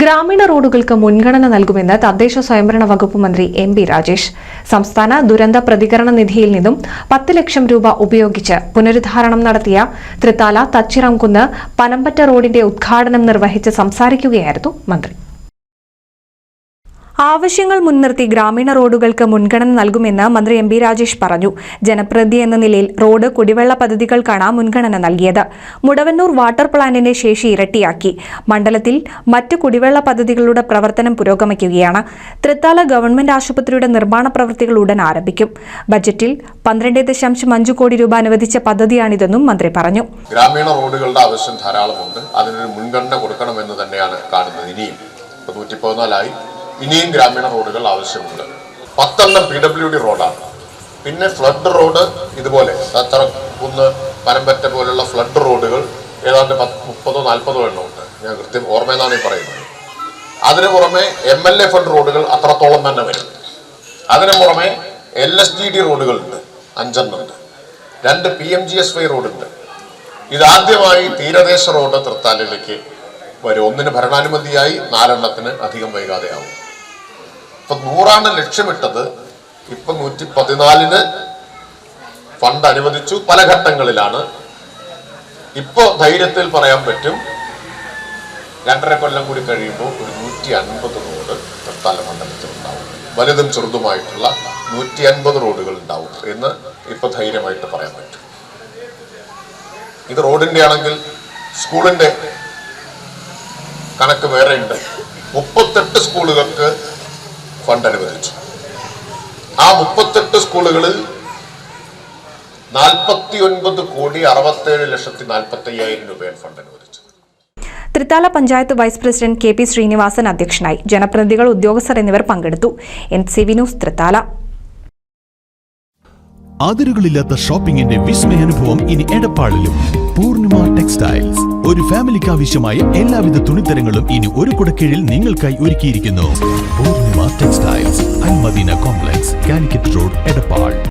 ഗ്രാമീണ റോഡുകൾക്ക് മുൻഗണന നൽകുമെന്ന് തദ്ദേശ സ്വയംഭരണ വകുപ്പ് മന്ത്രി എം പി രാജേഷ്. സംസ്ഥാന ദുരന്ത പ്രതികരണ നിധിയിൽ നിന്നും പത്ത് ലക്ഷം രൂപ ഉപയോഗിച്ച് പുനരുദ്ധാരണം നടത്തിയ തൃത്താല തച്ചിറംകുന്ന് പനമ്പറ്റ റോഡിന്റെ ഉദ്ഘാടനം നിർവഹിച്ച് സംസാരിക്കുകയായിരുന്നു മന്ത്രി. ആവശ്യങ്ങൾ മുൻനിർത്തി ഗ്രാമീണ റോഡുകൾക്ക് മുൻഗണന നൽകുമെന്ന് മന്ത്രി എം ബി രാജേഷ് പറഞ്ഞു. ജനപ്രതി എന്ന നിലയിൽ റോഡ് കുടിവെള്ള പദ്ധതികൾക്കാണ് മുൻഗണന നൽകിയത്. മുടവന്നൂർ വാട്ടർ പ്ലാന്റിന്റെ ശേഷി ഇരട്ടിയാക്കി. മണ്ഡലത്തിൽ മറ്റ് കുടിവെള്ള പദ്ധതികളുടെ പ്രവർത്തനം പുരോഗമിക്കുകയാണ്. തൃത്താല ഗവൺമെന്റ് ആശുപത്രിയുടെ നിർമ്മാണ പ്രവൃത്തികൾ ഉടൻ ആരംഭിക്കും. ബജറ്റിൽ പന്ത്രണ്ട് ദശാംശം അഞ്ച് കോടി രൂപ അനുവദിച്ച പദ്ധതിയാണിതെന്നും മന്ത്രി പറഞ്ഞു. ഗ്രാമീണ റോഡുകളുടെ ആവശ്യം ധാരാളമുണ്ട്. അതിനൊരു മുൻഗണന കൊടുക്കണമെന്ന് തന്നെയാണ് കാണുന്നത് ഇനിയും. നൂറ്റി പതിനാലായി ഇനിയും ഗ്രാമീണ റോഡുകൾ ആവശ്യമുണ്ട്. പത്തെണ്ണം പി ഡബ്ല്യു ഡി റോഡാണ്. പിന്നെ ഫ്ലഡ് റോഡ് ഇതുപോലെ കുന്ന് പനമ്പറ്റ പോലുള്ള ഫ്ലഡ് റോഡുകൾ ഏതാണ്ട് മുപ്പതോ നാൽപ്പതോ എണ്ണം ഉണ്ട്. ഞാൻ കൃത്യം ഓർമ്മയെന്നാണ് ഈ പറയുന്നത്. അതിനു പുറമെ എം എൽ എ ഫണ്ട് റോഡുകൾ അത്രത്തോളം തന്നെ വരും. അതിനു പുറമെ എൽ എസ് ജി ഡി റോഡുകളുണ്ട്. അഞ്ചെണ്ണുണ്ട് രണ്ട് P M G S Y റോഡുണ്ട്. ഇതാദ്യമായി തീരദേശ റോഡ് തൃത്താലയിലേക്ക് വരും. ഒന്നിന് ഭരണാനുമതിയായി നാലെണ്ണത്തിന് അധികം വൈകാതെയാവും. ഇപ്പൊ നൂറാണ് ലക്ഷ്യമിട്ടത്. ഇപ്പൊ നൂറ്റി പതിനാലിന് ഫണ്ട് അനുവദിച്ചു പല ഘട്ടങ്ങളിലാണ്. ഇപ്പൊ ധൈര്യത്തിൽ പറയാൻ പറ്റും രണ്ടര കൊല്ലം കൂടി കഴിയുമ്പോൾ ഒരു നൂറ്റി അൻപത് റോഡ് തൃത്താല മണ്ഡലത്തിൽ ഉണ്ടാവും വലുതും ചെറുതുമായിട്ടുള്ള നൂറ്റി അൻപത് റോഡുകൾ ഉണ്ടാവും എന്ന് ഇപ്പൊ ധൈര്യമായിട്ട് പറയാൻ പറ്റും. ഇത് റോഡിന്റെ ആണെങ്കിൽ സ്കൂളിന്റെ കണക്ക് വേറെ ഉണ്ട് മുപ്പത്തെട്ട് സ്കൂളുകൾക്ക് ഫണ്ട് അനുവദിച്ചു. ആ മുപ്പത്തെട്ട് സ്കൂളുകളിൽ നാൽപ്പത്തി ഒൻപത് കോടി അറുപത്തേഴ് ലക്ഷത്തി നാൽപ്പത്തി അയ്യായിരം രൂപയാണ് ഫണ്ട് അനുവദിച്ചത്. Thrithala panchayat vice president K P Sreenivasan അധ്യക്ഷനായി ജനപ്രതിനിധികൾ ഉദ്യോഗസ്ഥർ എന്നിവർ പങ്കെടുത്തു. N C V news Thrithala. അതിരുകളില്ലാത്ത ഷോപ്പിംഗിന്റെ വിസ്മയാനുഭവം ഇനി എടപ്പാളിലും. പൂർണിമ ടെക്സ്റ്റൈൽസ്. ഒരു ഫാമിലിക്ക് ആവശ്യമായ എല്ലാവിധ തുണിത്തരങ്ങളും ഇനി ഒരു കുടക്കീഴിൽ നിങ്ങൾക്കായി ഒരുക്കിയിരിക്കുന്നു. Poornima textiles Almadeena complex Calicut road Edappal